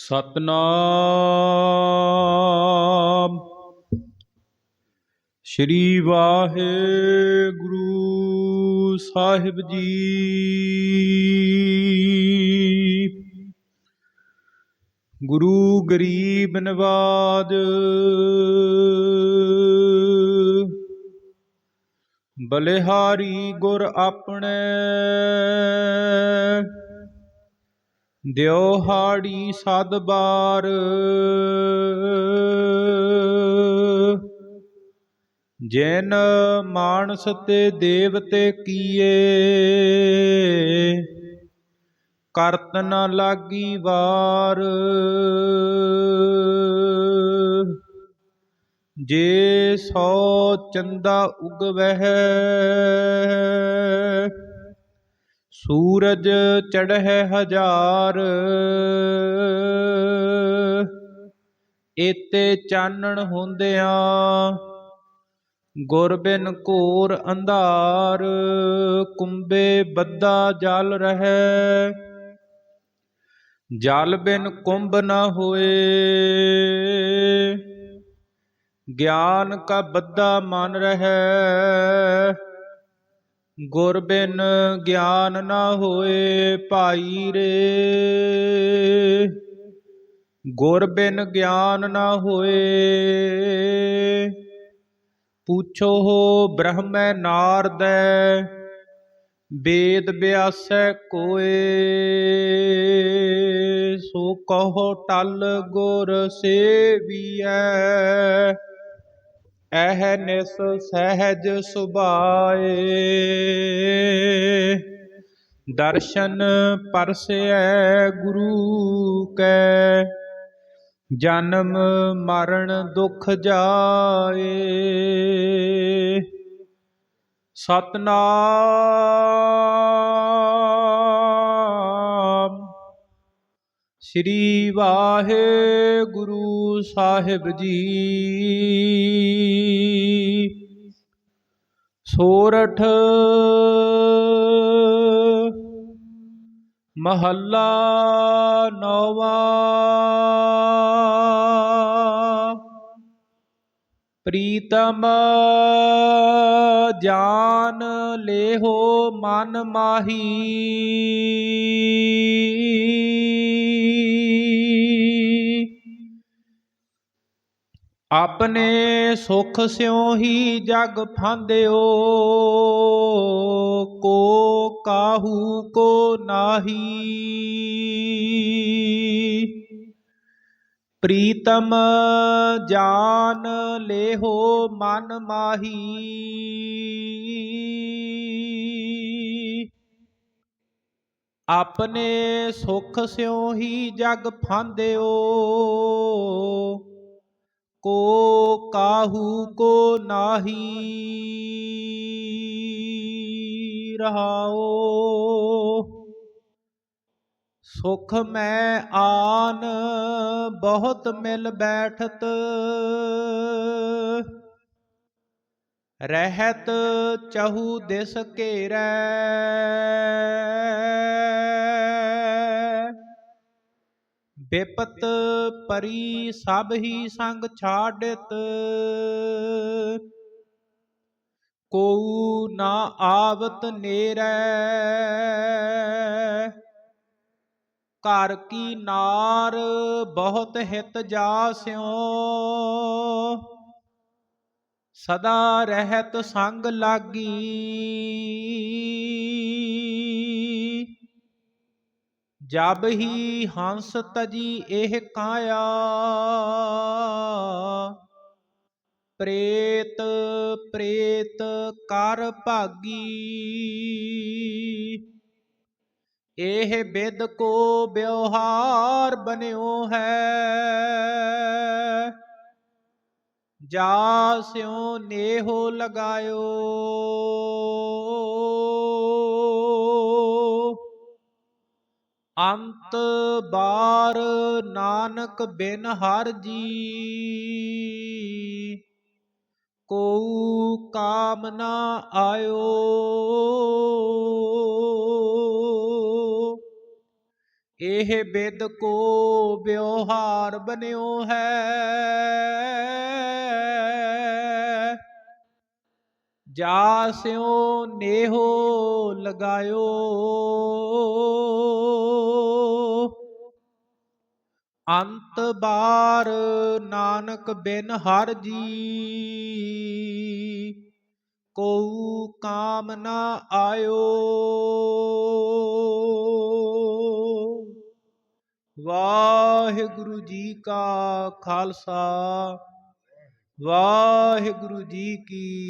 ਸਤਨਾਮ। ਸ੍ਰੀ ਵਾਹਿਗੁਰੂ ਸਾਹਿਬ ਜੀ। ਗੁਰੂ ਗਰੀਬ ਨਵਾਜ ਬਲਿਹਾਰੀ ਗੁਰ ਆਪਣੇ। ਦਿਓ ਹਾੜੀ ਸਦ ਬਾਰ। ਜਿਨ ਮਾਨਸ ਤੇ ਦੇਵਤੇ ਕੀਏ, ਕਰਤ ਨ ਲਾਗੀ ਵਾਰ। ਜੇ ਸੋ ਚੰਦਾ ਉਗਵਹਿ ਸੂਰਜ ਚੜ੍ਹੈ ਹਜ਼ਾਰ। ਏਤੇ ਚਾਨਣ ਹੁੰਦਿਆਂ ਗੁਰ ਬਿਨ ਘੋਰ ਅੰਧਾਰ। ਕੁੰਬੇ ਬੱਦਾ ਜਲ ਰਹੈ, ਜਲ ਬਿਨ ਕੁੰਭ ਨਾ ਹੋਏ। ਗਿਆਨ ਕਾ ਬੱਦਾ ਮਨ ਰਹੈ ਗੁਰ ਬਿਨ ਗਿਆਨ ਨਾ ਹੋਏ ਭਾਈ ਰੇ। ਗੁਰ ਬਿਨ ਗਿਆਨ ਨਾ ਹੋਏ। ਪੁੱਛੋ ਹੋ ਬ੍ਰਹਮੈ ਨਾਰਦੈ ਵੇਦ ਬਿਆਸੈ ਕੋਏ। ਸੋ ਕਹੋ ਟਲ ਗੁਰ ਸੇਵੀਐ। ਐਹ ਨਿਸ ਸਹਿਜ ਸੁਭਾਏ। ਦਰਸ਼ਨ ਪਰਸੈ ਗੁਰੂ ਕੈ ਜਨਮ ਮਰਨ ਦੁਖ ਜਾਏ। ਸਤਨਾਮ ਸ੍ਰੀ ਵਾਹਿਗੁਰੂ ਸਾਹਿਬ ਜੀ। ਸੋਰਠ ਮਹੱਲਾ ਨੌਵਾਂ। ਪ੍ਰੀਤਮ ਜਾਨ ਲੇਹੋ ਮਨ ਮਾਹੀ। ਆਪਣੇ ਸੁਖ ਸਿਉ ਹੀ ਜਗ ਫਾਂਦਿਓ, ਕੋ ਕਾਹੂ ਕੋ ਨਾਹੀ। ਪ੍ਰੀਤਮ ਜਾਨ ਲੇਹੋ ਮਨ ਮਾਹੀ। ਆਪਣੇ ਸੁਖ ਸਿਉ ਹੀ ਜਗ ਫਾਂਦਿਓ ਕੋ ਕਾਹੂ ਕੋ ਨਾਹੀ ਰਹਾਓ ਸੁਖ ਮੈਂ ਆਨ ਬਹੁਤ ਮਿਲ ਬੈਠਤ ਰਹਿਤ ਚਹੂ ਦਿਸ ਘੇਰੈ ਬਿਪਤ ਪਰੀ ਸਭ ਹੀ ਸੰਗ ਛਾੜਿਤ ਕੋਉ ਨਾ ਆਵਤ ਨੇਰੈ। ਘਰ ਕੀ ਨਾਰ ਬਹੁਤ ਹਿਤ ਜਾਸਿਓ ਸਦਾ ਰਹਿਤ ਸੰਗ ਲਾਗੀ। ਜਬ ਹੀ ਹੰਸ ਤਜੀ ਇਹ ਕਾਇਆ, ਪ੍ਰੇਤ ਪ੍ਰੇਤ ਕਰ ਭਾਗੀ। ਇਹ ਬਿਦ ਕੋ ਵਿਵਹਾਰ ਬਨਿਓ ਹੈ, ਜਾ ਸਿਉ ਨੇਹੋ ਲਗਾਇਓ। ਅੰਤ ਬਾਰ ਨਾਨਕ ਬਿਨ ਹਰ ਜੀ। ਕੋਉ ਕਾਮ ਨਾ ਆਇਓ। ਇਹ ਬਿਦ ਕੋ ਵਿਵਹਾਰ ਬਨਿਓ ਹੈ। ਜਾ ਸਿਉ ਨੇਹੋ ਲਗਾਇਓ। ਅੰਤ ਬਾਰ ਨਾਨਕ ਬਿਨ ਹਰ ਜੀ। ਕੋ ਕਾਮ ਨਾ ਆਇਓ। ਵਾਹਿਗੁਰੂ ਜੀ ਕਾ ਖਾਲਸਾ। ਵਾਹਿਗੁਰੂ ਜੀ ਕੀ